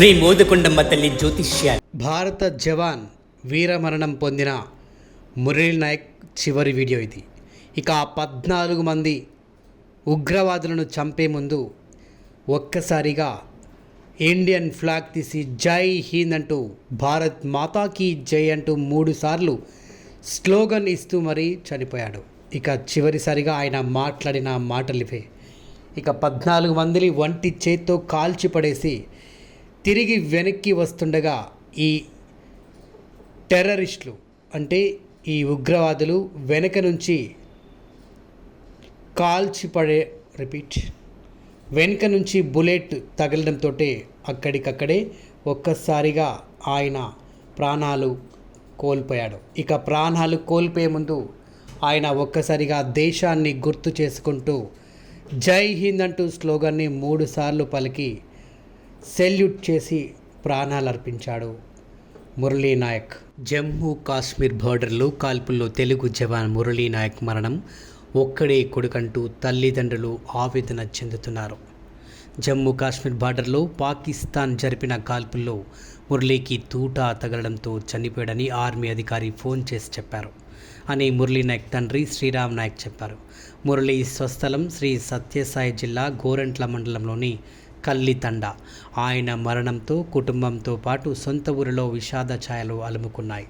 శ్రీ మోదకొండమ్మ తల్లి జ్యోతిష్య భారత జవాన్ వీరమరణం పొందిన మురళీ నాయక్ చివరి వీడియో ఇది. ఇక ఆ పద్నాలుగు మంది ఉగ్రవాదులను చంపే ముందు ఒక్కసారిగా ఇండియన్ ఫ్లాగ్ తీసి జై హింద్ అంటూ భారత్ మాతాకి జై అంటూ మూడు సార్లు స్లోగన్ ఇస్తూ మరీ చనిపోయాడు. ఇక చివరిసారిగా ఆయన మాట్లాడిన మాటలివే. ఇక పద్నాలుగు మందిని వంటి చేత్తో కాల్చి పడేసి తిరిగి వెనక్కి వస్తుండగా ఈ టెర్రరిస్టులు అంటే ఈ ఉగ్రవాదులు వెనక నుంచి కాల్చి పడే రిపీట్ వెనుక నుంచి బుల్లెట్ తగలడంతో అక్కడికక్కడే ఒక్కసారిగా ఆయన ప్రాణాలు కోల్పోయాడు. ఇక ప్రాణాలు కోల్పోయే ముందు ఆయన ఒక్కసారిగా దేశాన్ని గుర్తు చేసుకుంటూ జై హింద్ అంటూ స్లోగన్ని మూడుసార్లు పలికి సెల్యూట్ చేసి ప్రాణాలు అర్పించాడు మురళీనాయక్. జమ్మూ కాశ్మీర్ బార్డర్లో కాల్పుల్లో తెలుగు జవాన్ మురళీనాయక్ మరణం ఒక్కడే కొడుకంటూ తల్లిదండ్రులు ఆవేదన చెందుతున్నారు. జమ్మూ కాశ్మీర్ బార్డర్లో పాకిస్తాన్ జరిపిన కాల్పుల్లో మురళీకి తూటా తగలడంతో చనిపోయాడని ఆర్మీ అధికారి ఫోన్ చేసి చెప్పారు. అని మురళీ నాయక్ తండ్రి శ్రీరామ్ నాయక్ చెప్పారు. మురళీ స్వస్థలం శ్రీ సత్యసాయి జిల్లా గోరంట్ల మండలంలోని కల్లితండ. ఆయన మరణంతో కుటుంబంతో పాటు సొంత ఊరిలో విషాద ఛాయలు అలుముకున్నాయి.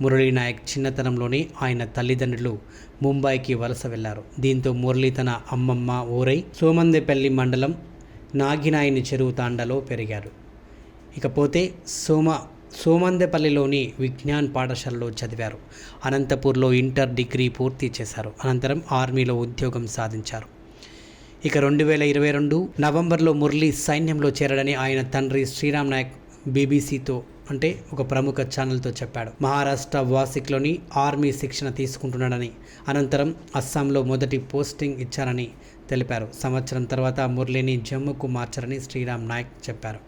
మురళీనాయక్ చిన్నతనంలోనే ఆయన తల్లిదండ్రులు ముంబైకి వలస వెళ్ళారు. దీంతో మురళీ తన అమ్మమ్మ ఊరై సోమందేపల్లి మండలం నాగినాయని చెరువు తాండలో పెరిగారు. ఇకపోతే సోమ సోమందేపల్లిలోని విజ్ఞాన్ పాఠశాలలో చదివారు. అనంతపూర్లో ఇంటర్ డిగ్రీ పూర్తి చేశారు. అనంతరం ఆర్మీలో ఉద్యోగం సాధించారు. ఇక రెండు వేల ఇరవై రెండు నవంబర్లో మురళీ సైన్యంలో చేరడని ఆయన తండ్రి శ్రీరామ్ నాయక్ బీబీసీతో అంటే ఒక ప్రముఖ ఛానల్తో చెప్పాడు. మహారాష్ట్ర వాసిక్లోని ఆర్మీ శిక్షణ తీసుకుంటున్నాడని అనంతరం అస్సాంలో మొదటి పోస్టింగ్ ఇచ్చారని తెలిపారు. సంవత్సరం తర్వాత మురళిని జమ్మూకు మార్చారని శ్రీరామ్ నాయక్ చెప్పారు.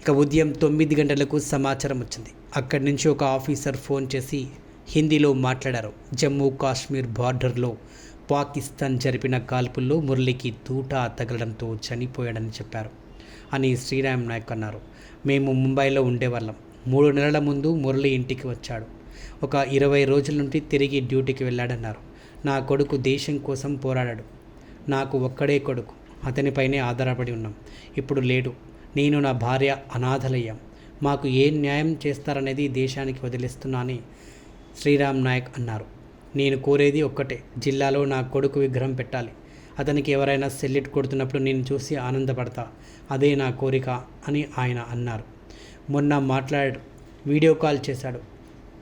ఇక ఉదయం తొమ్మిది గంటలకు సమాచారం వచ్చింది. అక్కడి నుంచి ఒక ఆఫీసర్ ఫోన్ చేసి హిందీలో మాట్లాడారు. జమ్మూ కాశ్మీర్ బార్డర్లో పాకిస్తాన్ జరిపిన కాల్పుల్లో మురళికి తూటా తగలడంతో చనిపోయాడని చెప్పారు అని శ్రీరామ్ నాయక్ అన్నారు. మేము ముంబైలో ఉండేవాళ్ళం. మూడు నెలల ముందు మురళి ఇంటికి వచ్చాడు. ఒక ఇరవై రోజుల నుండి తిరిగి డ్యూటీకి వెళ్ళాడన్నారు. నా కొడుకు దేశం కోసం పోరాడాడు. నాకు ఒక్కడే కొడుకు. అతనిపైనే ఆధారపడి ఉన్నాం. ఇప్పుడు లేడు. నేను నా భార్య అనాథలయ్యాం. మాకు ఏ న్యాయం చేస్తారనేది దేశానికి వదిలేస్తున్నా అని శ్రీరామ్ నాయక్ అన్నారు. నేను కోరేది ఒక్కటే. జిల్లాలో నా కొడుకు విగ్రహం పెట్టాలి. అతనికి ఎవరైనా సెల్లిట్ కొడుతున్నప్పుడు నేను చూసి ఆనందపడతా. అదే నా కోరిక అని ఆయన అన్నారు. మొన్న మాట్లాడాడు. వీడియో కాల్ చేశాడు.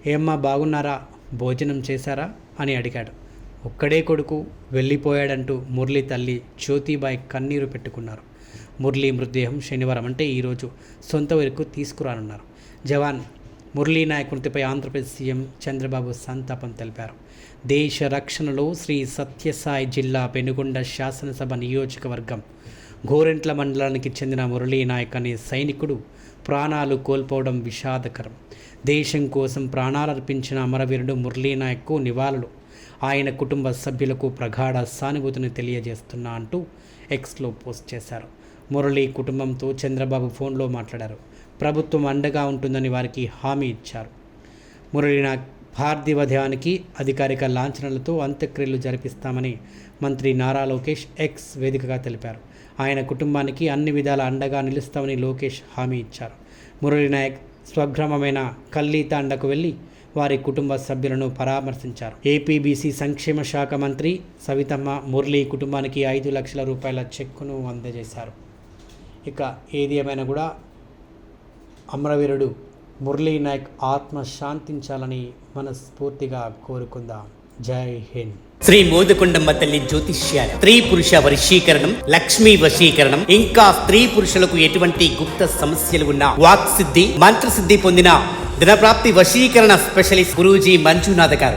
ఏమ్మా బాగున్నారా? భోజనం చేశారా? అని అడిగాడు. ఒక్కడే కొడుకు వెళ్ళిపోయాడంటూ మురళి తల్లి జ్యోతిబాయి కన్నీరు పెట్టుకున్నారు. మురళీ మృతదేహం శనివారం అంటే ఈరోజు సొంత వరకు తీసుకురానున్నారు. జవాన్ మురళీనాయక్ మృతిపై ఆంధ్రప్రదేశ్ సీఎం చంద్రబాబు సంతాపం తెలిపారు. దేశ రక్షణలో శ్రీ సత్యసాయి జిల్లా పెనుగొండ శాసనసభ నియోజకవర్గం గోరెంట్ల మండలానికి చెందిన మురళీనాయక్ అనే సైనికుడు ప్రాణాలు కోల్పోవడం విషాదకరం. దేశం కోసం ప్రాణాలర్పించిన అమరవీరుడు మురళీనాయక్కు నివాళులు. ఆయన కుటుంబ సభ్యులకు ప్రగాఢ సానుభూతిని తెలియజేస్తున్నా అంటూ ఎక్స్లో పోస్ట్ చేశారు. మురళీ కుటుంబంతో చంద్రబాబు ఫోన్లో మాట్లాడారు. ప్రభుత్వం అండగా ఉంటుందని వారికి హామీ ఇచ్చారు. మురళీనాథ్ పార్థివ ధ్యానికి అధికారిక లాంఛనాలతో అంత్యక్రియలు జరిపిస్తామని మంత్రి నారా లోకేష్ ఎక్స్ వేదికగా తెలిపారు. ఆయన కుటుంబానికి అన్ని విధాల అండగా నిలుస్తామని లోకేష్ హామీ ఇచ్చారు. మురళీనాయక్ స్వగ్రామమైన కల్లీతాండకు వెళ్ళి వారి కుటుంబ సభ్యులను పరామర్శించారు. ఏపీబీసీ సంక్షేమ శాఖ మంత్రి సవితమ్మ మురళీ కుటుంబానికి ఐదు లక్షల రూపాయల చెక్కును అందజేశారు. ఇక ఏది ఏమైనా కూడా అమరవీరుడు మురళీ నాయక్ ఆత్మ శాంతించాలని మనస్ఫూర్తిగా కోరుకుందాం. జై హింద్. శ్రీ మోదకొండమ్మ తల్లి జ్యోతిష్యాలు స్త్రీ పురుష వశీకరణం లక్ష్మీ వశీకరణం ఇంకా స్త్రీ పురుషులకు ఎటువంటి గుప్త సమస్యలు ఉన్నా వాక్ సిద్ధి మంత్రసిద్ధి పొందిన దినప్రాప్తి వశీకరణ స్పెషలిస్ట్ గురూజీ మంజునాథ్ గారు.